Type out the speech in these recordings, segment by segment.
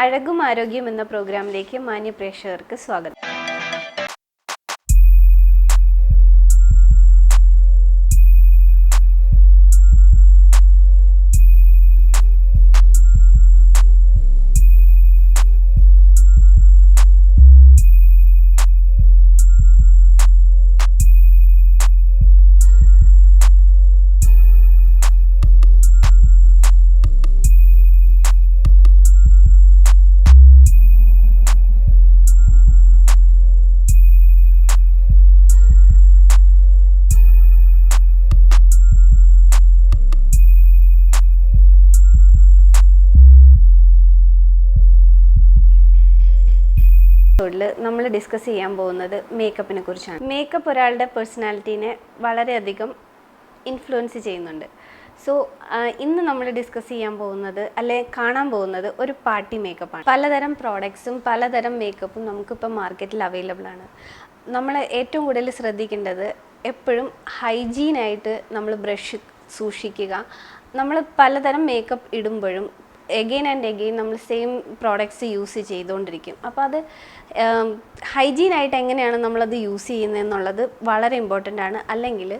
അഴകും ആരോഗ്യം എന്ന പ്രോഗ്രാമിലേക്ക് മാന്യ പ്രേക്ഷകർക്ക് സ്വാഗതം. എപ്പിസോഡിൽ നമ്മൾ ഡിസ്കസ് ചെയ്യാൻ പോകുന്നത് മേക്കപ്പിനെ കുറിച്ചാണ്. മേക്കപ്പ് ഒരാളുടെ പേഴ്സണാലിറ്റീനെ വളരെയധികം ഇൻഫ്ലുവൻസ് ചെയ്യുന്നുണ്ട്. സോ ഇന്ന് നമ്മൾ ഡിസ്കസ് ചെയ്യാൻ പോകുന്നത് അല്ലെ കാണാൻ പോകുന്നത് ഒരു പാർട്ടി മേക്കപ്പാണ് പലതരം പ്രോഡക്ട്സും പലതരം മേക്കപ്പും നമുക്കിപ്പോൾ മാർക്കറ്റിൽ അവൈലബിൾ ആണ്. നമ്മൾ ഏറ്റവും കൂടുതൽ ശ്രദ്ധിക്കേണ്ടത് എപ്പോഴും ഹൈജീനായിട്ട് നമ്മൾ ബ്രഷ് സൂക്ഷിക്കുക. നമ്മൾ പലതരം മേക്കപ്പ് ഇടുമ്പോഴും എഗെയിൻ ആൻഡ് എഗെയിൻ നമ്മൾ സെയിം പ്രോഡക്റ്റ്സ് യൂസ് ചെയ്തുകൊണ്ടിരിക്കും. അപ്പോൾ അത് ഹൈജീനായിട്ട് എങ്ങനെയാണ് നമ്മളത് യൂസ് ചെയ്യുന്നതെന്നുള്ളത് വളരെ ഇമ്പോർട്ടന്റ് ആണ്. അല്ലെങ്കിൽ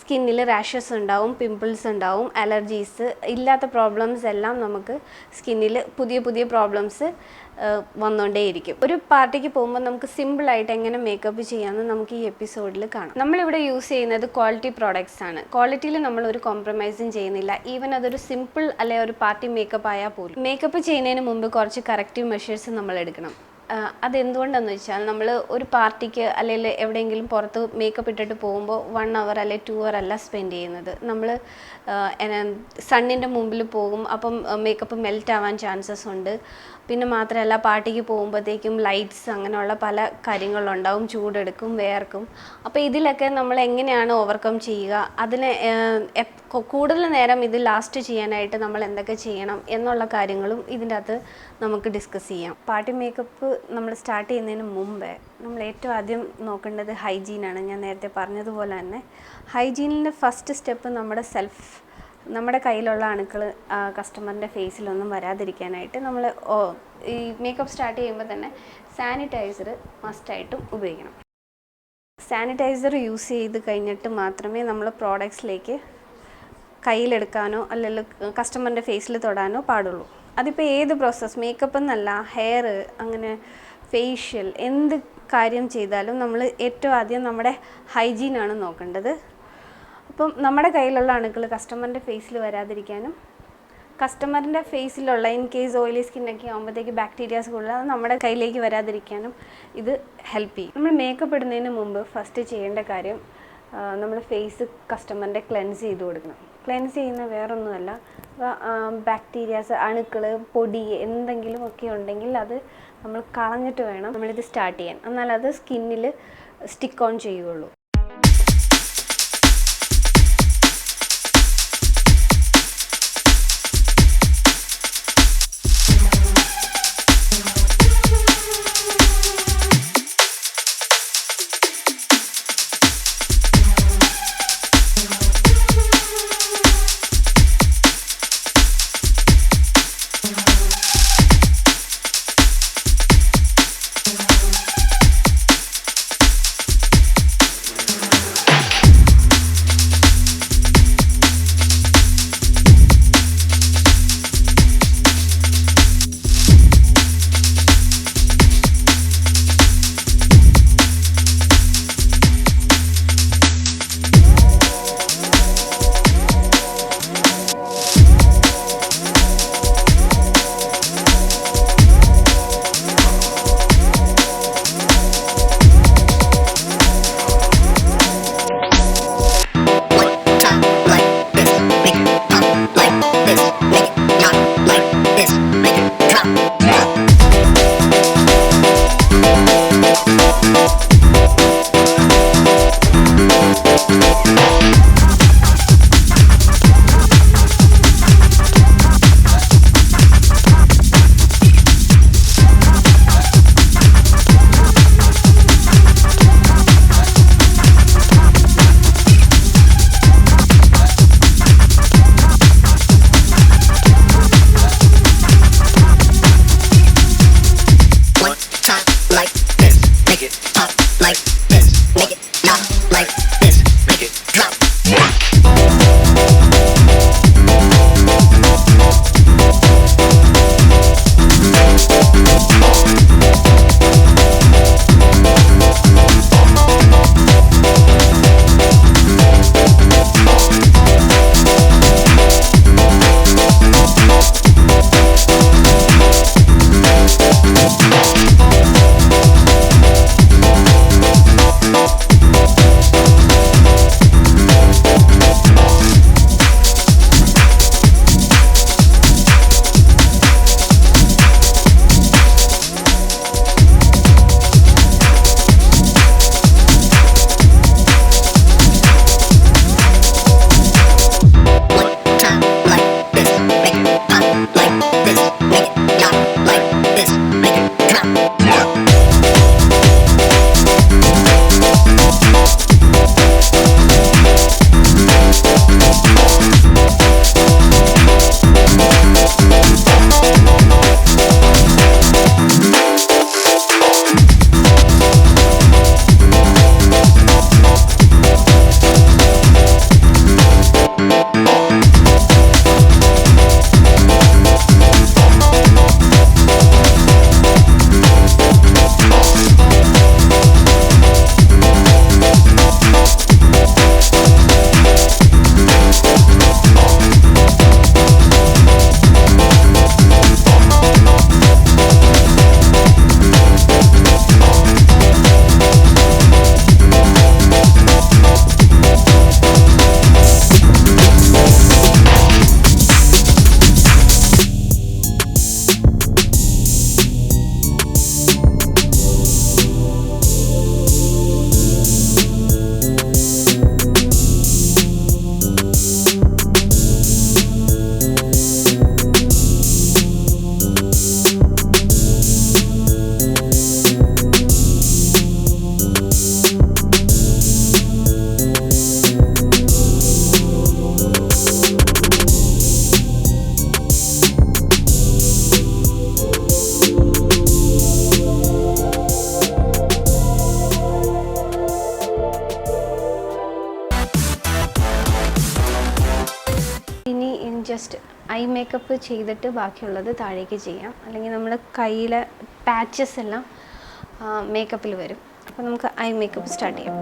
സ്കിന്നിൽ റാഷസ് ഉണ്ടാവും പിമ്പിൾസ് ഉണ്ടാവും അലർജീസ് ഇല്ലാത്ത പ്രോബ്ലംസ് എല്ലാം നമുക്ക് സ്കിന്നിൽ പുതിയ പുതിയ പ്രോബ്ലംസ് വന്നുകൊണ്ടേയിരിക്കും ഒരു പാർട്ടിക്ക് പോകുമ്പോൾ നമുക്ക് സിമ്പിളായിട്ട് എങ്ങനെ മേക്കപ്പ് ചെയ്യാമെന്ന് നമുക്ക് ഈ എപ്പിസോഡിൽ കാണാം. നമ്മളിവിടെ യൂസ് ചെയ്യുന്നത് ക്വാളിറ്റി പ്രോഡക്ട്സ് ആണ്. ക്വാളിറ്റിയിൽ നമ്മൾ ഒരു കോംപ്രമൈസും ചെയ്യുന്നില്ല. ഈവൻ അതൊരു സിമ്പിൾ അല്ലെ ഒരു പാർട്ടി മേക്കപ്പ് ആയാൽ പോലും. മേക്കപ്പ് ചെയ്യുന്നതിന് മുമ്പ് കുറച്ച് കറക്റ്റീവ് മെഷേഴ്സ് നമ്മൾ എടുക്കണം. അതെന്തുകൊണ്ടെന്ന് വെച്ചാൽ നമ്മൾ ഒരു പാർട്ടിക്ക് അല്ലെങ്കിൽ എവിടെയെങ്കിലും പുറത്ത് മേക്കപ്പ് ഇട്ടിട്ട് പോകുമ്പോൾ വൺ അവർ അല്ലെ ടു അവർ അല്ല സ്പെൻഡ് ചെയ്യുന്നത്. നമ്മൾ സണ്ണിന്റെ മുമ്പിൽ പോകും. അപ്പം മേക്കപ്പ് മെൽറ്റ് ആവാൻ ചാൻസസ് ഉണ്ട്. പിന്നെ മാത്രമല്ല പാർട്ടിക്ക് പോകുമ്പോഴത്തേക്കും ലൈറ്റ്സ് അങ്ങനെയുള്ള പല കാര്യങ്ങളുണ്ടാവും ചൂടെടുക്കും വേർക്കും. അപ്പോൾ ഇതിലൊക്കെ നമ്മൾ എങ്ങനെയാണ് ഓവർകം ചെയ്യുക? അതിന് കൂടുതൽ നേരം ഇത് ലാസ്റ്റ് ചെയ്യാനായിട്ട് നമ്മൾ എന്തൊക്കെ ചെയ്യണം എന്നുള്ള കാര്യങ്ങളും ഇതിന്റെ അകത്ത് നമുക്ക് ഡിസ്കസ് ചെയ്യാം. പാർട്ടി മേക്കപ്പ് നമ്മൾ സ്റ്റാർട്ട് ചെയ്യുന്നതിന് മുമ്പേ നമ്മൾ ഏറ്റവും ആദ്യം നോക്കേണ്ടത് ഹൈജീനാണ് ഞാൻ നേരത്തെ പറഞ്ഞതുപോലെ തന്നെ ഹൈജീനിന്റെ ഫസ്റ്റ് സ്റ്റെപ്പ് നമ്മുടെ സെൽഫ് നമ്മുടെ കയ്യിലുള്ള അണുക്കൾ കസ്റ്റമറിന്റെ ഫേസിലൊന്നും വരാതിരിക്കാനായിട്ട് നമ്മൾ ഈ മേക്കപ്പ് സ്റ്റാർട്ട് ചെയ്യുമ്പോൾ തന്നെ സാനിറ്റൈസർ മസ്റ്റായിട്ടും ഉപയോഗിക്കണം. സാനിറ്റൈസർ യൂസ് ചെയ്ത് കഴിഞ്ഞിട്ട് മാത്രമേ നമ്മൾ പ്രോഡക്ട്സിലേക്ക് കയ്യിലെടുക്കാനോ അല്ലെങ്കിൽ കസ്റ്റമറിന്റെ ഫേസിൽ തൊടാനോ പാടുള്ളൂ. അതിപ്പോൾ ഏത് പ്രോസസ്സ് മേക്കപ്പ് എന്നല്ല ഹെയർ അങ്ങനെ ഫേഷ്യൽ എന്ത് കാര്യം ചെയ്താലും നമ്മൾ ഏറ്റവും ആദ്യം നമ്മുടെ ഹൈജീനാണ് നോക്കേണ്ടത്. അപ്പം നമ്മുടെ കയ്യിലുള്ള അണുക്കൾ കസ്റ്റമറിന്റെ ഫേസിൽ വരാതിരിക്കാനും കസ്റ്റമറിന്റെ ഫേസിലുള്ള ഇൻ കേസ് ഓയിലി സ്കിന്നൊക്കെ ആകുമ്പോഴത്തേക്ക് ബാക്ടീരിയാസ് കൂടുതൽ അത് നമ്മുടെ കയ്യിലേക്ക് വരാതിരിക്കാനും ഇത് ഹെൽപ്പ് ചെയ്യും. നമ്മൾ മേക്കപ്പ് ഇടുന്നതിന് മുമ്പ് ഫസ്റ്റ് ചെയ്യേണ്ട കാര്യം നമ്മൾ ഫേസ് കസ്റ്റമറിന്റെ ക്ലെൻസ് ചെയ്ത് കൊടുക്കണം. ക്ലെൻസ് ചെയ്യുന്ന വേറൊന്നുമല്ല. ബാക്ടീരിയാസ് അണുക്കൾ പൊടി എന്തെങ്കിലും ഒക്കെ ഉണ്ടെങ്കിൽ അത് നമ്മൾ കളഞ്ഞിട്ട് വേണം നമ്മളിത് സ്റ്റാർട്ട് ചെയ്യാൻ. എന്നാൽ അത് സ്കിന്നിൽ സ്റ്റിക്ക് ഓൺ ചെയ്യുകയുള്ളൂ ഐ മേക്കപ്പ് ചെയ്തിട്ട് ബാക്കിയുള്ളത് താഴേക്ക് ചെയ്യാം. അല്ലെങ്കിൽ നമ്മൾ കയ്യിലെ പാച്ചസ് എല്ലാം മേക്കപ്പിൽ വരും. അപ്പോൾ നമുക്ക് ഐ മേക്കപ്പ് സ്റ്റാർട്ട് ചെയ്യാം.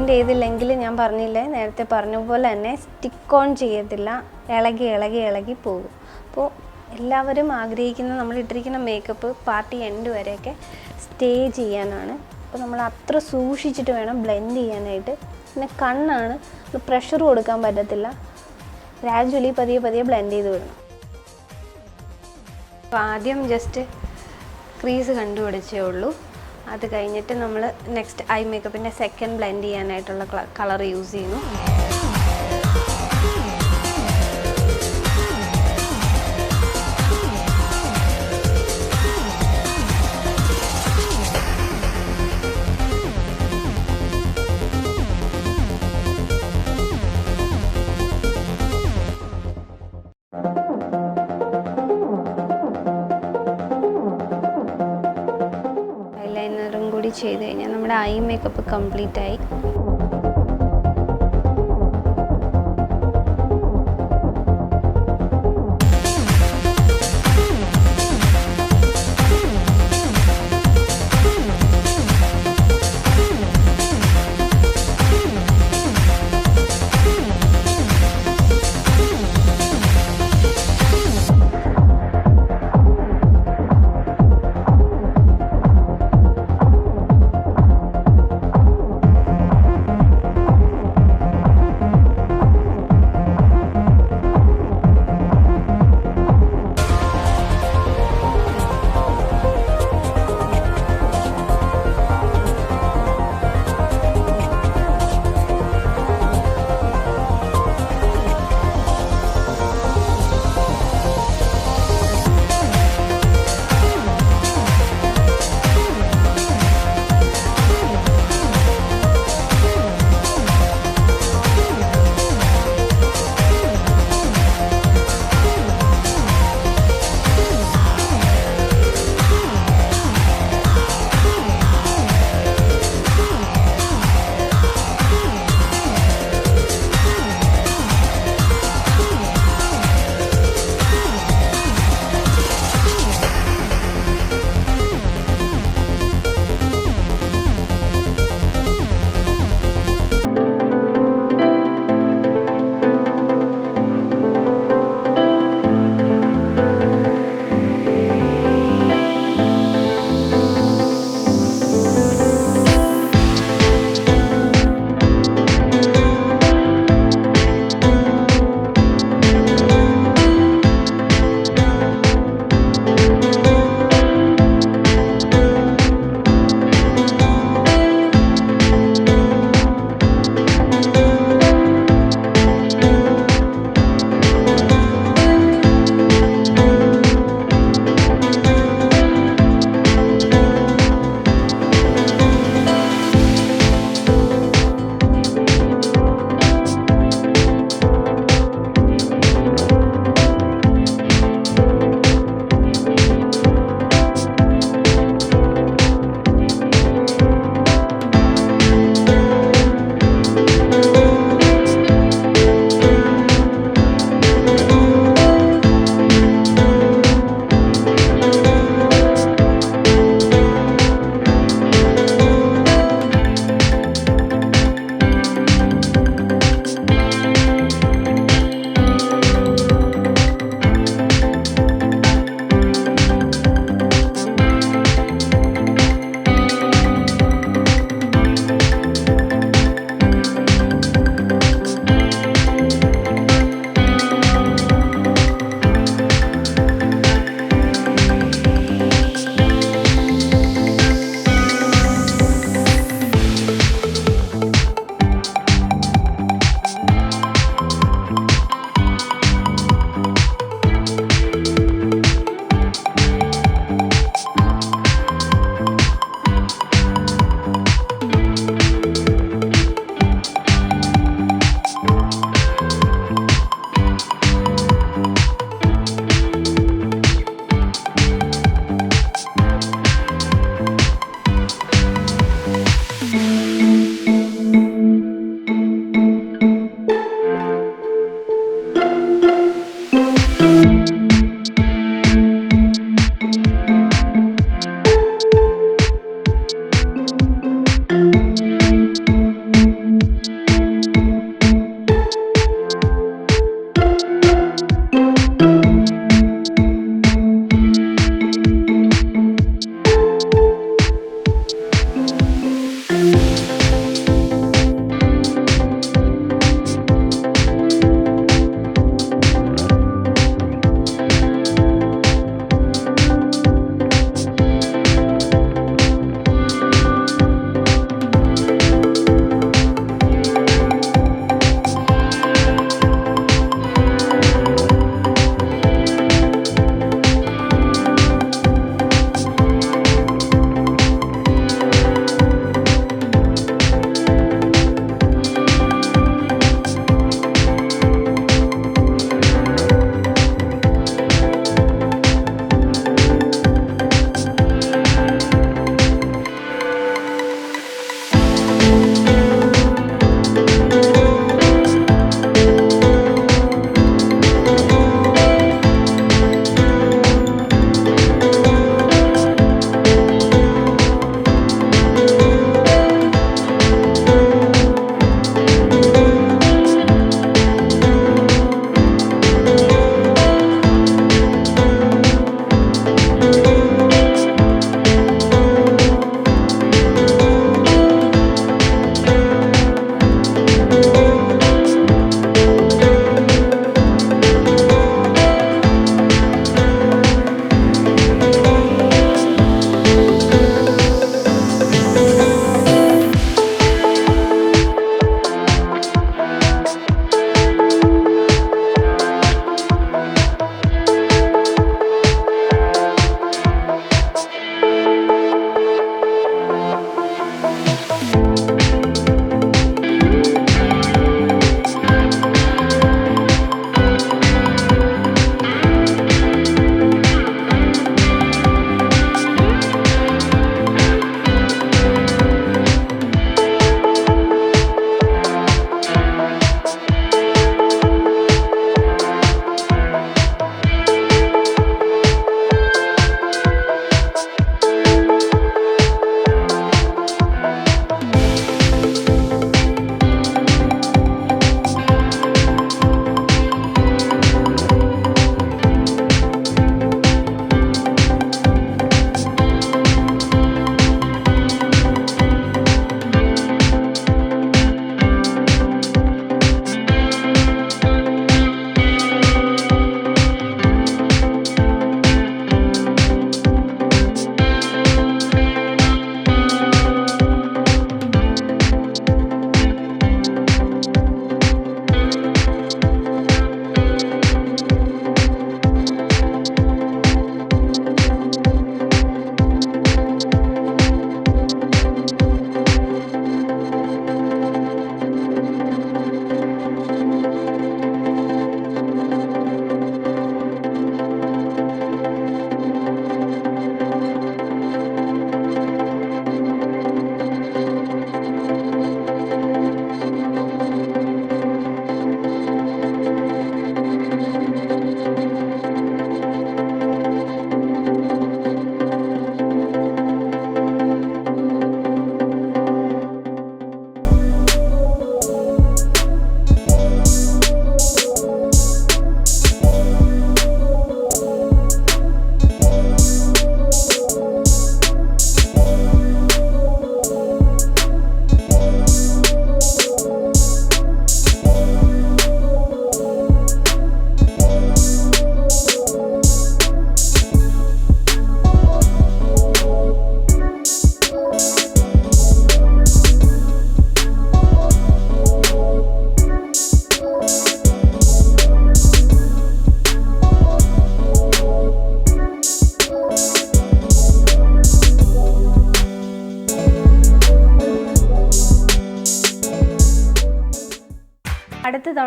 ബ്ലെൻഡ് ചെയ്തില്ലെങ്കിൽ ഞാൻ പറഞ്ഞില്ലേ? നേരത്തെ പറഞ്ഞ പോലെ തന്നെ സ്റ്റിക്ക് ഓൺ ചെയ്യത്തില്ല. ഇളകി ഇളകി ഇളകി പോകും. അപ്പോൾ എല്ലാവരും ആഗ്രഹിക്കുന്ന നമ്മൾ ഇട്ടിരിക്കുന്ന മേക്കപ്പ് പാർട്ടി എൻഡ് വരെയൊക്കെ സ്റ്റേ ചെയ്യാനാണ്. അപ്പോൾ നമ്മൾ അത്ര സൂക്ഷിച്ചിട്ട് വേണം ബ്ലെൻഡ് ചെയ്യാനായിട്ട്. പിന്നെ കണ്ണാണ് പ്രഷർ കൊടുക്കാൻ പറ്റത്തില്ല. ഗ്രാജുവലി പതിയെ പതിയെ ബ്ലെൻഡ് ചെയ്ത് വിടണം. അപ്പോൾ ആദ്യം ജസ്റ്റ് ക്രീസ് കണ്ടുപിടിച്ചേ ഉള്ളൂ. അത് കഴിഞ്ഞിട്ട് നമ്മൾ നെക്സ്റ്റ് ഐ മേക്കപ്പിന്റെ സെക്കൻഡ് ബ്ലെൻഡ് ചെയ്യാനായിട്ടുള്ള കളർ യൂസ് ചെയ്യുന്നു. മേക്കപ്പ് കംപ്ലീറ്റ് ആയി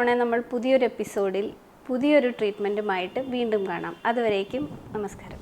തവണ നമ്മൾ പുതിയൊരു എപ്പിസോഡിൽ പുതിയൊരു ട്രീറ്റ്മെന്റുമായിട്ട് വീണ്ടും കാണാം. അതുവരേക്കും നമസ്കാരം.